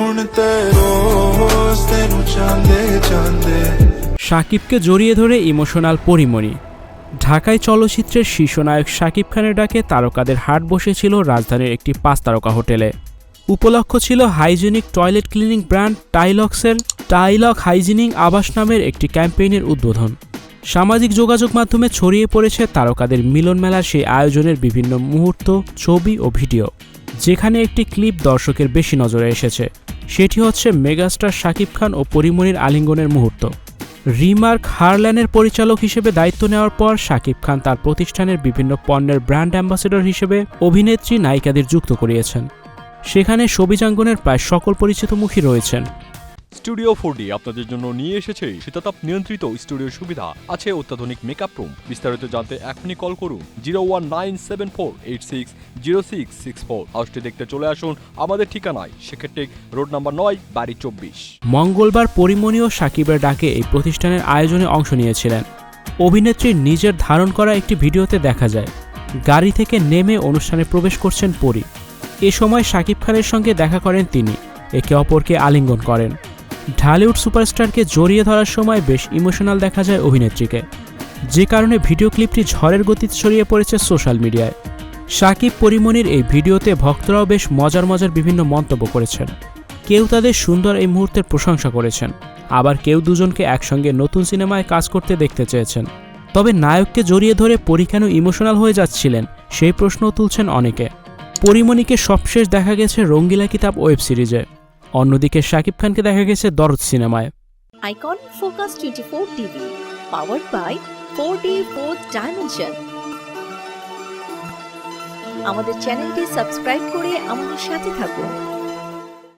ਹੁਣ ਤੇ ਰੋਜ਼ ਤੈਨੂੰ ਚਾਹੁੰਦੇ ਚਾਹੁੰਦੇ শাকিবকে জড়িয়ে ধরে ইমোশনাল পরিমণি ঢাকায় চলচ্চিত্রের শীর্ষনায়ক শাকিব খানের ডাকে তারকাদের হাট বসেছিল রাজধানীর একটি পাঁচ তারকা হোটেলে উপলক্ষ ছিল হাইজেনিক টয়লেট ক্লিনিং ব্র্যান্ড টাইলক্সের টাইলক হাইজিনিং আবাস নামের একটি ক্যাম্পেইনের উদ্বোধন সামাজিক যোগাযোগ মাধ্যমে ছড়িয়ে পড়েছে তারকাদের মিলন মেলার সেই আয়োজনের বিভিন্ন মুহূর্ত ছবি ও ভিডিও যেখানে একটি ক্লিপ দর্শকের বেশি নজরে এসেছে। সেটি হচ্ছে মেগাস্টার শাকিব খান ও পরিমণির আলিঙ্গনের মুহূর্ত। রিমার্ক হারল্যানের পরিচালক হিসেবে দায়িত্ব নেওয়ার পর শাকিব খান তার প্রতিষ্ঠানের বিভিন্ন পণ্যের ব্র্যান্ড অ্যাম্বাসেডর হিসেবে অভিনেত্রী নায়িকাদের যুক্ত করিয়েছেন। সেখানে সবিজাঙ্গনের প্রায় সকল পরিচিত মুখী রয়েছেন। স্টুডিও ফোর আপনাদের জন্য নিয়ে এসেছে শীতাতাপ নিয়ন্ত্রিত স্টুডিও সুবিধা। আছে অত্যাধুনিক মেকআপ রুম বিস্তারিত জানতে এখনই কল করুন zero one nine seven four eight six zero six six four হাউসটি দেখতে চলে আসুন আমাদের ঠিকানায়। সেক্ষেত্রে রোড নাম্বার নয়, বাড়ি চব্বিশ। মঙ্গলবার পরিমণি ও সাকিবের ডাকে এই প্রতিষ্ঠানের আয়োজনে অংশ নিয়েছিলেন। অভিনেত্রীর নিজের ধারণ করা একটি ভিডিওতে দেখা যায়, গাড়ি থেকে নেমে অনুষ্ঠানে প্রবেশ করছেন পরি। এ সময় শাকিব খানের সঙ্গে দেখা করেন তিনি। একে অপরকে আলিঙ্গন করেন। ঢালিউড সুপারস্টারকে জড়িয়ে ধরার সময় বেশ ইমোশনাল দেখা যায় অভিনেত্রীকে। যে কারণে ভিডিও ক্লিপটি ঝড়ের গতিতে ছড়িয়ে পড়েছে সোশ্যাল মিডিয়ায়। শাকিব পরিমণির এই ভিডিওতে ভক্তরাও বেশ মজার মজার বিভিন্ন মন্তব্য করেছেন। কেউ তাদের সুন্দর এই মুহূর্তের প্রশংসা করেছেন। আবার কেউ দুজনকে একসঙ্গে নতুন সিনেমায় কাজ করতে দেখতে চেয়েছেন। তবে নায়ককে জড়িয়ে ধরে পরি কেন ইমোশনাল হয়ে যাচ্ছিলেন, সেই প্রশ্ন তুলছেন অনেকে। পরিমণিকে সবশেষ দেখা গেছে রঙ্গিলা কিতাব ওয়েব সিরিজে। অন্যদিকে শাকিব খানকে দেখা গেছে দরদ সিনেমায়। Icon focus twenty four TV power by four D four dimension আমাদের চ্যানেলটি সাবস্ক্রাইব করে আমাদের সাথে থাকুন।